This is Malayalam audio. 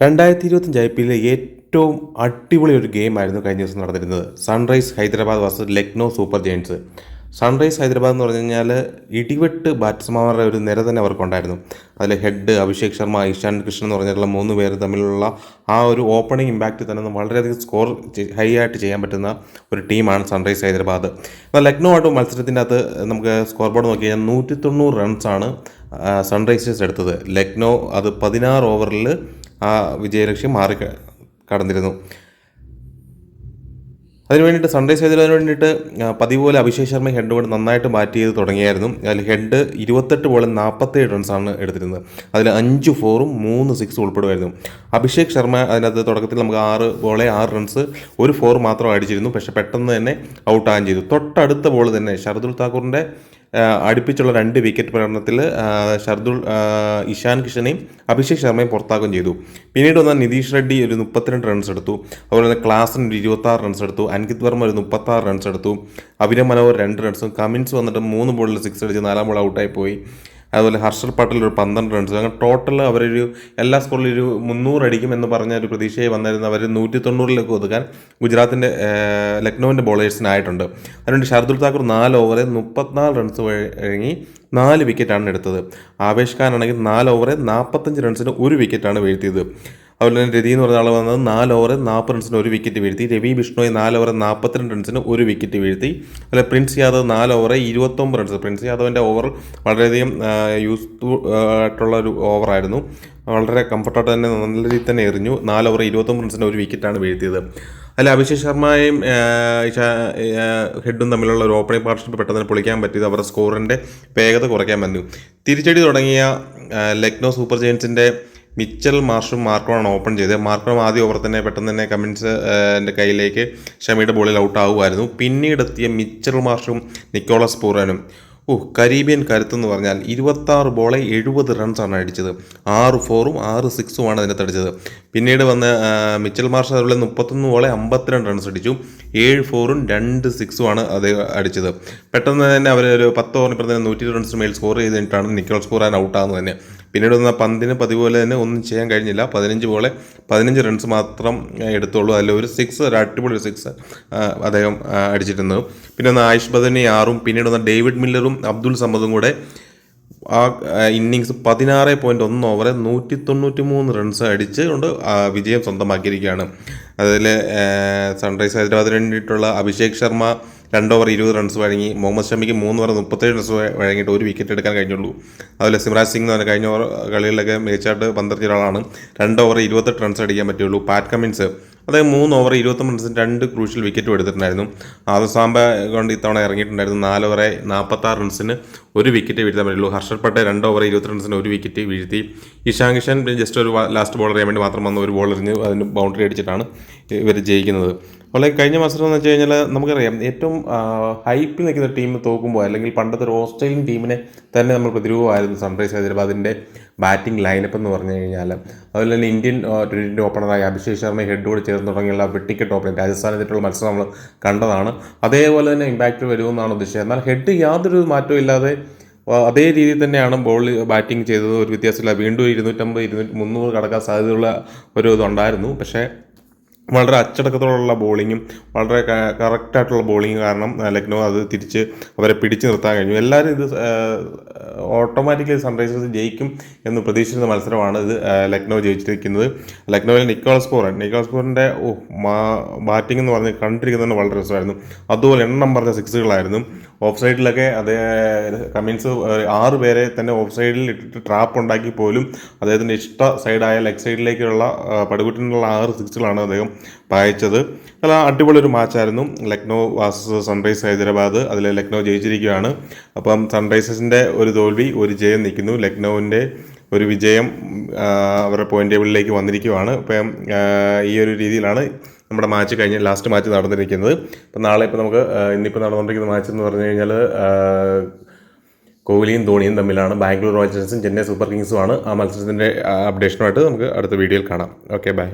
രണ്ടായിരത്തി ഇരുപത്തഞ്ച് ഐ പി എല്ലിലെ ഏറ്റവും അടിപൊളി ഒരു ഗെയിം ആയിരുന്നു കഴിഞ്ഞ ദിവസം നടന്നിരുന്നത്. Sunrise Hyderabad versus Lucknow Super Giants Sunrise Hyderabad എന്ന് പറഞ്ഞു കഴിഞ്ഞാൽ ഇടിവെട്ട് ബാറ്റ്സ്മാരുടെ ഒരു നിര തന്നെ അവർക്കുണ്ടായിരുന്നു. അതിൽ ഹെഡ് അഭിഷേക് ശർമ്മ ഇഷാൻ കൃഷ്ണൻ എന്ന് പറഞ്ഞിട്ടുള്ള മൂന്ന് പേര് തമ്മിലുള്ള ആ ഒരു ഓപ്പണിംഗ് ഇമ്പാക്റ്റ് തന്നെ വളരെയധികം സ്കോർ ഹൈ ആയിട്ട് ചെയ്യാൻ പറ്റുന്ന ഒരു ടീമാണ് സൺറൈസ് ഹൈദരാബാദ്. എന്നാൽ ലക്നോ ആയിട്ട് മത്സരത്തിന്റെ അകത്ത് നമുക്ക് സ്കോർ ബോർഡ് നോക്കി കഴിഞ്ഞാൽ നൂറ്റി തൊണ്ണൂറ് റൺസാണ് സൺറൈസേഴ്സ് എടുത്തത്. ലക്നോ അത് പതിനാറ് ഓവറിൽ ആ വിജയലക്ഷ്യം മാറി കടന്നിരുന്നു. അതിന് വേണ്ടിയിട്ട് സൺറൈസ് ഹൈദരാബാദിന് വേണ്ടിയിട്ട് പതിവ് പോലെ അഭിഷേക് ശർമ്മ ഹെഡ് കൊണ്ട് നന്നായിട്ട് ബാറ്റ് ചെയ്ത് തുടങ്ങിയായിരുന്നു. അതിൽ ഹെഡ് ഇരുപത്തെട്ട് ബോളിൽ നാൽപ്പത്തേഴ് റൺസാണ് എടുത്തിരുന്നത്. അതിൽ അഞ്ച് ഫോറും മൂന്ന് സിക്സും ഉൾപ്പെടുമായിരുന്നു. അഭിഷേക് ശർമ്മ അതിനകത്ത് തുടക്കത്തിൽ നമുക്ക് ആറ് ബോളെ ആറ് റൺസ് ഒരു ഫോർ മാത്രം അടിച്ചിരുന്നു. പക്ഷേ പെട്ടെന്ന് തന്നെ ഔട്ട് ആകുകയും ചെയ്തു. തൊട്ടടുത്ത ബോൾ തന്നെ ഷർദുൽ താക്കൂറിന്റെ അടുപ്പിച്ചുള്ള രണ്ട് വിക്കറ്റ് പ്രകടനത്തിൽ ഷർദുൾ ഇഷാൻ കിഷനെയും അഭിഷേക് ശർമ്മയും പുറത്താക്കുകയും ചെയ്തു. പിന്നീട് വന്ന നിതീഷ് റെഡ്ഡി ഒരു മുപ്പത്തിരണ്ട് റൺസ് എടുത്തു. അതുപോലെ തന്നെ ക്ലാസൻ ഒരു ഇരുപത്താറ് റൺസ് എടുത്തു. അൻകിത് വർമ്മ ഒരു മുപ്പത്താറ് റൺസ് എടുത്തു. അഭിനവ് മനോഹർ രണ്ട് റൺസും കമിൻസ് വന്നിട്ട് മൂന്ന് ബോളിൽ സിക്സ് അടിച്ച് നാലാം ബോൾ ഔട്ടായി പോയി. അതുപോലെ ഹർഷൽ പട്ടേൽ ഒരു പന്ത്രണ്ട് റൺസ് അങ്ങനെ ടോട്ടൽ അവരൊരു എല്ലാ സ്കോറിലും ഒരു മുന്നൂറ് അടിക്കും എന്ന് പറഞ്ഞ ഒരു പ്രതീക്ഷയെ വന്നിരുന്ന. അവർ നൂറ്റി തൊണ്ണൂറിലേക്ക് ഒതുക്കാൻ ഗുജറാത്തിന്റെ ലക്നൌവിന്റെ ബോളേഴ്സിനായിട്ടുണ്ട് അതുകൊണ്ട് ഷർദുൽ താക്കൂർ നാല് ഓവറിൽ മുപ്പത്തിനാല് റൺസ് വഴങ്ങി നാല് വിക്കറ്റാണ് എടുത്തത്. ആവേശ് ഖാനാണെങ്കിൽ നാല് ഓവറെ നാൽപ്പത്തഞ്ച് റൺസിന് ഒരു വിക്കറ്റാണ് വീഴ്ത്തിയത്. അതുപോലെ തന്നെ രതി എന്ന് പറഞ്ഞ ആൾ വന്നത് നാല് ഓവർ നാൽപ്പത് റൺസിന് ഒരു വിക്കറ്റ് വീഴ്ത്തി. രവി ബിഷ്ണോയി നാല് ഓവർ നാൽപ്പത്തിരണ്ട് റൺസിന് ഒരു വിക്കറ്റ് വീഴ്ത്തി. അതുപോലെ പ്രിൻസ് യാദവ് നാല് ഓവറിൽ ഇരുപത്തൊമ്പത് റൺസ് പ്രിൻസ് യാദവിന്റെ ഓവർ വളരെയധികം യൂസ്ഫുൾ ആയിട്ടുള്ള ഒരു ഓവറായിരുന്നു വളരെ കംഫർട്ടായിട്ട് തന്നെ നല്ല രീതിയിൽ തന്നെ എറിഞ്ഞു. നാല് ഓവർ ഇരുപത്തൊമ്പത് റൺസിന് ഒരു വിക്കറ്റാണ് വീഴ്ത്തിയത്. അതിൽ അഭിഷേക് ശർമ്മയും ഹെഡും തമ്മിലുള്ള ഒരു ഓപ്പണിംഗ് പാർട്ണർഷിപ്പ് പെട്ടെന്ന് പൊളിക്കാൻ പറ്റിയത് അവരുടെ സ്കോറിന്റെ വേഗത കുറയ്ക്കാൻ പറ്റും. തിരിച്ചടി തുടങ്ങിയ ലക്നോ സൂപ്പർ ജയൻസിന്റെ മിച്ചൽ മാർഷും മാർക്കോണാണ് ഓപ്പൺ ചെയ്തത്. മാർക്കോണം ആദ്യ ഓവർ തന്നെ പെട്ടെന്ന് തന്നെ കമിൻസ് എന്റെ കയ്യിലേക്ക് ഷമിയുടെ ബോളിൽ ഔട്ട് ആവുമായിരുന്നു. പിന്നീട് എത്തിയ മിച്ചൽ മാർഷും നിക്കോളസ് പൂറാനും. ഓ കരീബിയൻ കരുത്തെന്ന് പറഞ്ഞാൽ ഇരുപത്താറ് ബോളെ എഴുപത് റൺസാണ് അടിച്ചത്. ആറ് ഫോറും ആറ് സിക്സുമാണ് അതിനകത്ത് അടിച്ചത്. പിന്നീട് വന്ന് മിച്ചൽ മാർഷ് അതുപോലെ മുപ്പത്തൊന്ന് ബോളെ അമ്പത്തിരണ്ട് റൺസ് അടിച്ചു. ഏഴ് ഫോറും രണ്ട് സിക്സുമാണ് അത് അടിച്ചത്. പെട്ടെന്ന് തന്നെ അവർ ഒരു പത്ത് ഓവറിന് തന്നെ നൂറ്റി റൺസിന് മേൽ സ്കോർ ചെയ്തിട്ടാണ് നിക്കോൾ സ്കോർ ആൻഡ് ഔട്ടാകുന്നത് തന്നെ. പിന്നീട് വന്ന പന്തിന് പതിവ് പോലെ തന്നെ ഒന്നും ചെയ്യാൻ കഴിഞ്ഞില്ല. പതിനഞ്ച് പോലെ പതിനഞ്ച് റൺസ് മാത്രം ആ, എടുത്തുള്ളൂ. അതിൽ ഒരു സിക്സ് ഒരു അടിപൊളി സിക്സ് അദ്ദേഹം അടിച്ചിരുന്നു പിന്നെ വന്ന ആയുഷ് ബദനി ആറും പിന്നീട് വന്ന ഡേവിഡ് മില്ലറും അബ്ദുൾ സമദും കൂടെ ആ ഇന്നിങ്സ് പതിനാറ് പോയിന്റ് ഒന്ന് ഓവറെ നൂറ്റി തൊണ്ണൂറ്റി മൂന്ന് റൺസ് അടിച്ച് കൊണ്ട് വിജയം സ്വന്തമാക്കിയിരിക്കുകയാണ്. അതിൽ സൺറൈസ് ഹൈദരാബാദിന് വേണ്ടിയിട്ടുള്ള അഭിഷേക് ശർമ്മ രണ്ട് ഓവർ ഇരുപത് റൺസ് വഴങ്ങി മുഹമ്മദ് ഷമിക്ക് മൂന്ന് ഓവർ മുപ്പത്തേഴ് റൺസ് വഴങ്ങിയിട്ട് ഒരു വിക്കറ്റ് എടുക്കാൻ കഴിഞ്ഞുള്ളൂ. അതുപോലെ സിമ്രാജ് സിംഗ് എന്ന് പറഞ്ഞ കഴിഞ്ഞ ഓവർ കളികളിലൊക്കെ മികച്ചായിട്ട് പന്ത്രണ്ട് ഒരാളാണ്. രണ്ട് ഓവർ ഇരുപത്തെട്ട് റൺസ് അടിക്കാൻ പറ്റുള്ളൂ പാറ്റ് കമ്മിൻസ് അതായത് മൂന്ന് ഓവർ ഇരുപത്തൊമ്പത് റൺസിന് രണ്ട് ക്രൂഷ്യൽ വിക്കറ്റും എടുത്തിട്ടുണ്ടായിരുന്നു. ആദസാമ്പ കൊണ്ട് ഇത്തവണ ഇറങ്ങിയിട്ടുണ്ടായിരുന്നു. നാല് ഓവറെ നാൽപ്പത്താറ് റൺസിന് ഒരു വിക്കറ്റ് വീഴ്ത്താൻ പറ്റുള്ളൂ. ഹർഷർ പട്ടേൽ രണ്ട് ഓവർ റൺസിന് ഒരു വിക്കറ്റ് വീഴ്ത്തി. ഇഷാൻ കിഷൻ ജസ്റ്റ് ഒരു ലാസ്റ്റ് ബോൾ ചെയ്യാൻ വേണ്ടി മാത്രം വന്ന ഒരു ബോൾ എറിഞ്ഞ് അതിന് ബൗണ്ടറി അടിച്ചിട്ടാണ് ഇവർ ജയിക്കുന്നത്. അതുപോലെ കഴിഞ്ഞ മത്സരം എന്ന് വെച്ച് കഴിഞ്ഞാൽ നമുക്കറിയാം ഏറ്റവും ഹൈപ്പിൽ നിൽക്കുന്ന ടീം തോക്കുമ്പോൾ അല്ലെങ്കിൽ പണ്ടത്തെ ഒരു ഓസ്ട്രേലിയൻ ടീമിനെ തന്നെ നമ്മൾ പ്രതിരൂപമായിരുന്നു സൺറൈസ് ഹൈദരാബാദിന്റെ ബാറ്റിംഗ് ലൈനപ്പ് എന്ന് പറഞ്ഞു കഴിഞ്ഞാൽ അതുപോലെ തന്നെ ഇന്ത്യൻ ട്വന്റിന്റെ ഓപ്പണറായ അഭിഷേക് ശർമ്മ ഹെഡോട് ചേർന്ന് തുടങ്ങിയുള്ള വെട്ടിക്കെട്ട് ഓപ്പണിംഗ് രാജസ്ഥാനെതിരെയുള്ള മത്സരം നമ്മൾ കണ്ടതാണ്. അതേപോലെ തന്നെ ഇമ്പാക്റ്റ് വരുമെന്നാണ് ഉദ്ദേശിച്ചത്. എന്നാൽ ഹെഡ് യാതൊരു മാറ്റവും ഇല്ലാതെ അതേ രീതിയിൽ തന്നെയാണ് ബോൾ ബാറ്റിംഗ് ചെയ്തത്. ഒരു വ്യത്യാസമില്ല. വീണ്ടും ഇരുന്നൂറ്റമ്പത് ഇരുന്നൂറ്റി മുന്നൂറ് കടക്കാൻ സാധ്യതയുള്ള ഒരു ഇതുണ്ടായിരുന്നു. പക്ഷേ വളരെ അച്ചടക്കത്തോടുള്ള ബോളിങ്ങും വളരെ കറക്റ്റായിട്ടുള്ള ബോളിങ് കാരണം ലക്നൗ അത് തിരിച്ച് അവരെ പിടിച്ചു നിർത്താൻ കഴിഞ്ഞു. എല്ലാവരും ഇത് ഓട്ടോമാറ്റിക്കലി സൺറൈസേഴ്സ് ജയിക്കും എന്ന് പ്രതീക്ഷിച്ചിരുന്ന മത്സരമാണ് ഇത് ലക്നൗ ജയിച്ചിരിക്കുന്നത്. ലക്നൗവിലെ നിക്കോളസ് പോറൻ നിക്കോളസ് പോറിന്റെ ഓ ബാറ്റിംഗ് എന്ന് പറഞ്ഞ് കണ്ടിരിക്കുന്നത് വളരെ രസമായിരുന്നു. അതുപോലെ എണ്ണം പറഞ്ഞ സിക്സുകളായിരുന്നു ഓഫ് സൈഡിലൊക്കെ അതേ കമിൻസ് ആറ് പേരെ തന്നെ ഓഫ് സൈഡിൽ ഇട്ടിട്ട് ട്രാപ്പ് ഉണ്ടാക്കി പോലും അദ്ദേഹത്തിന്റെ ഇഷ്ട സൈഡായ ലെഗ് സൈഡിലേക്കുള്ള പടുകുട്ടിനുള്ള ആറ് സിക്സുകളാണ് അദ്ദേഹം പായിച്ചത്. നല്ല അടിപൊളി ഒരു മാച്ചായിരുന്നു. ലക്നോ വാസസ് സൺറൈസ് ഹൈദരാബാദ് അതിൽ ലക്നോ ജയിച്ചിരിക്കുകയാണ്. അപ്പം സൺറൈസേഴ്സിന്റെ ഒരു തോൽവി ഒരു ജയം നിൽക്കുന്നു. ലക്നോവിന്റെ ഒരു വിജയം അവരുടെ പോയിന്റ് ടേബിളിലേക്ക് വന്നിരിക്കുകയാണ് അപ്പം ഈ ഒരു രീതിയിലാണ് നമ്മുടെ മാച്ച് കഴിഞ്ഞ് ലാസ്റ്റ് മാച്ച് നടന്നിരിക്കുന്നത്. അപ്പം നാളെ ഇപ്പോൾ നമുക്ക് ഇന്നിപ്പോൾ നടന്നുകൊണ്ടിരിക്കുന്ന മാച്ച് എന്ന് പറഞ്ഞു കഴിഞ്ഞാൽ കോഹ്ലിയും ധോണിയും തമ്മിലാണ്. ബാംഗ്ലൂർ റോയൽ ചെന്നൈ സൂപ്പർ കിങ്സുമാണ് ആ മത്സരത്തിന്റെ അപ്ഡേഷനുമായിട്ട് നമുക്ക് അടുത്ത വീഡിയോയിൽ കാണാം. Okay bye